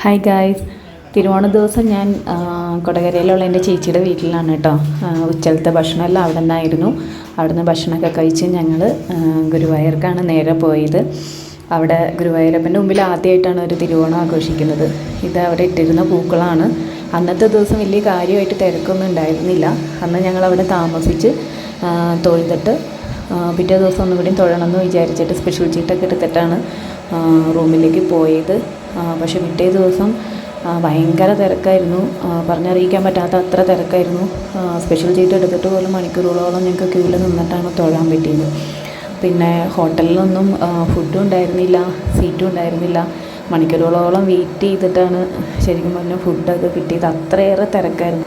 Hi guys തിരുവോണ ദിവസം ഞാൻ കൊടകരയിലുള്ള എന്റെ ചേച്ചിയുടെ വീട്ടിലാണ് കേട്ടോ. ഉച്ചലത്തെ ഭക്ഷണമെല്ലാം അവിടെ നിന്നായിരുന്നു. അവിടെ നിന്ന് ഭക്ഷണമൊക്കെ കഴിച്ച് ഞങ്ങൾ ഗുരുവായൂർക്കാണ് നേരെ പോയത്. അവിടെ ഗുരുവായൂരപ്പന്റെ മുമ്പിൽ ആദ്യമായിട്ടാണ് ഒരു തിരുവോണം ആഘോഷിക്കുന്നത്. ഇത് അവിടെ ഇട്ടിരുന്ന പൂക്കളാണ്. അന്നത്തെ ദിവസം വലിയ കാര്യമായിട്ട് തിരക്കൊന്നും ഉണ്ടായിരുന്നില്ല. അന്ന് ഞങ്ങൾ അവിടെ താമസിച്ച് തൊഴുതിട്ട് പിറ്റേ ദിവസം ഒന്നുകൂടി തൊഴണമെന്ന് വിചാരിച്ചിട്ട് സ്പെഷ്യൽ ചീട്ടൊക്കെ എടുത്തിട്ടാണ് റൂമിലേക്ക് പോയത്. പക്ഷെ പിറ്റേ ദിവസം ഭയങ്കര തിരക്കായിരുന്നു. പറഞ്ഞറിയിക്കാൻ പറ്റാത്ത അത്ര തിരക്കായിരുന്നു. സ്പെഷ്യൽ ചീട്ട് എടുത്തിട്ട് പോലും മണിക്കൂറുകളോളം ഞങ്ങൾക്ക് ക്യൂവിൽ നിന്നിട്ടാണ് തൊഴാൻ പറ്റിയത്. പിന്നെ ഹോട്ടലിലൊന്നും ഫുഡും ഉണ്ടായിരുന്നില്ല സീറ്റും ഉണ്ടായിരുന്നില്ല. മണിക്കൂറുകളോളം വെയിറ്റ് ചെയ്തിട്ടാണ് ശരിക്കും പറഞ്ഞാൽ ഫുഡൊക്കെ കിട്ടിയത്. അത്രയേറെ തിരക്കായിരുന്നു.